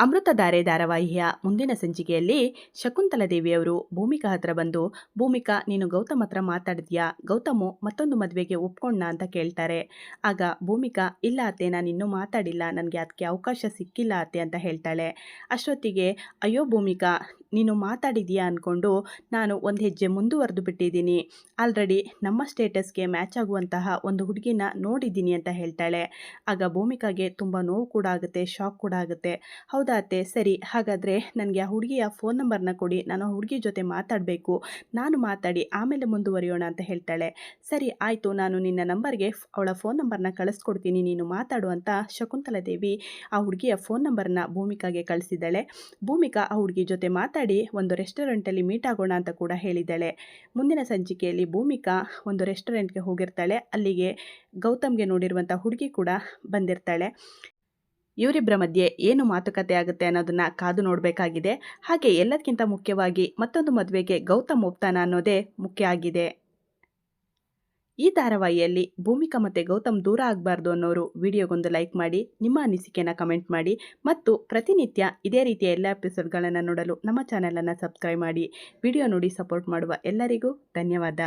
ಅಮೃತಧಾರೆ ಧಾರಾವಾಹಿಯ ಮುಂದಿನ ಸಂಚಿಕೆಯಲ್ಲಿ ಶಕುಂತಲಾ ದೇವಿಯವರು ಭೂಮಿಕಾ ಹತ್ರ ಬಂದು, ಭೂಮಿಕಾ, ನೀನು ಗೌತಮ್ ಹತ್ರ ಮಾತಾಡಿದ್ಯಾ ಗೌತಮು ಮತ್ತೊಂದು ಮದುವೆಗೆ ಒಪ್ಕೊಂಡ ಅಂತ ಕೇಳ್ತಾರೆ. ಆಗ ಭೂಮಿಕಾ, ಇಲ್ಲ ಅತ್ತೆ, ನಾನು ಇನ್ನೂ ಮಾತಾಡಿಲ್ಲ. ನನಗೆ ಅದಕ್ಕೆ ಅವಕಾಶ ಸಿಕ್ಕಿಲ್ಲ ಅತ್ತೆ, ಅಂತ ಹೇಳ್ತಾಳೆ. ಅಷ್ಟೊತ್ತಿಗೆ, ಅಯ್ಯೋ ಭೂಮಿಕಾ ನೀನು ಮಾತಾಡಿದೀಯಾ ಅಂದ್ಕೊಂಡು ನಾನು ಒಂದು ಹೆಜ್ಜೆ ಮುಂದುವರೆದು ಬಿಟ್ಟಿದ್ದೀನಿ. ಆಲ್ರೆಡಿ ನಮ್ಮ ಸ್ಟೇಟಸ್ಗೆ ಮ್ಯಾಚ್ ಆಗುವಂತಹ ಒಂದು ಹುಡುಗಿನ ನೋಡಿದ್ದೀನಿ ಅಂತ ಹೇಳ್ತಾಳೆ. ಆಗ ಭೂಮಿಕಾಗೆ ತುಂಬ ನೋವು ಕೂಡ ಆಗುತ್ತೆ, ಶಾಕ್ ಕೂಡ ಆಗುತ್ತೆ. ಹೌದಾ ಅತ್ತೆ? ಸರಿ, ಹಾಗಾದರೆ ನನಗೆ ಆ ಹುಡುಗಿಯ ಫೋನ್ ನಂಬರ್ನ ಕೊಡಿ, ನಾನು ಆ ಹುಡುಗಿ ಜೊತೆ ಮಾತಾಡಬೇಕು. ನಾನು ಮಾತಾಡಿ ಆಮೇಲೆ ಮುಂದುವರಿಯೋಣ ಅಂತ ಹೇಳ್ತಾಳೆ. ಸರಿ, ಆಯಿತು, ನಾನು ನಿನ್ನ ನಂಬರ್ಗೆ ಅವಳ ಫೋನ್ ನಂಬರ್ನ ಕಳಿಸ್ಕೊಡ್ತೀನಿ, ನೀನು ಮಾತಾಡು ಅಂತ ಶಕುಂತಲಾ ದೇವಿ ಆ ಹುಡುಗಿಯ ಫೋನ್ ನಂಬರ್ನ ಭೂಮಿಕಾಗೆ ಕಳಿಸಿದ್ದಾಳೆ. ಭೂಮಿಕಾ ಆ ಹುಡುಗಿ ಜೊತೆ ಮಾತಾಡಿ ಒಂದು ರೆಸ್ಟೋರೆಂಟಲ್ಲಿ ಮೀಟ್ ಆಗೋಣ ಅಂತ ಕೂಡ ಹೇಳಿದ್ದಾಳೆ. ಮುಂದಿನ ಸಂಚಿಕೆಯಲ್ಲಿ ಭೂಮಿಕಾ ಒಂದು ರೆಸ್ಟೋರೆಂಟ್ಗೆ ಹೋಗಿರ್ತಾಳೆ. ಅಲ್ಲಿಗೆ ಗೌತಮ್ಗೆ ನೋಡಿರುವಂಥ ಹುಡುಗಿ ಕೂಡ ಬಂದಿರ್ತಾಳೆ. ಇವರಿಬ್ಬರ ಮಧ್ಯೆ ಏನು ಮಾತುಕತೆ ಆಗುತ್ತೆ ಅನ್ನೋದನ್ನ ಕಾದು ನೋಡಬೇಕಾಗಿದೆ. ಹಾಗೆ ಎಲ್ಲದಕ್ಕಿಂತ ಮುಖ್ಯವಾಗಿ ಮತ್ತೊಂದು ಮದುವೆಗೆ ಗೌತಮ್ ಒಪ್ತಾನ ಅನ್ನೋದೇ ಮುಖ್ಯ ಆಗಿದೆ. ಈ ಧಾರಾವಾಹಿಯಲ್ಲಿ ಭೂಮಿಕಾ ಮತ್ತು ಗೌತಮ್ ದೂರ ಆಗಬಾರ್ದು ಅನ್ನೋರು ವಿಡಿಯೋಗೊಂದು ಲೈಕ್ ಮಾಡಿ, ನಿಮ್ಮ ಅನಿಸಿಕೆನ ಕಮೆಂಟ್ ಮಾಡಿ ಮತ್ತು ಪ್ರತಿನಿತ್ಯ ಇದೇ ರೀತಿಯ ಎಲ್ಲ ಎಪಿಸೋಡ್ಗಳನ್ನು ನೋಡಲು ನಮ್ಮ ಚಾನಲನ್ನು ಸಬ್ಸ್ಕ್ರೈಬ್ ಮಾಡಿ. ವಿಡಿಯೋ ನೋಡಿ ಸಪೋರ್ಟ್ ಮಾಡುವ ಎಲ್ಲರಿಗೂ ಧನ್ಯವಾದ.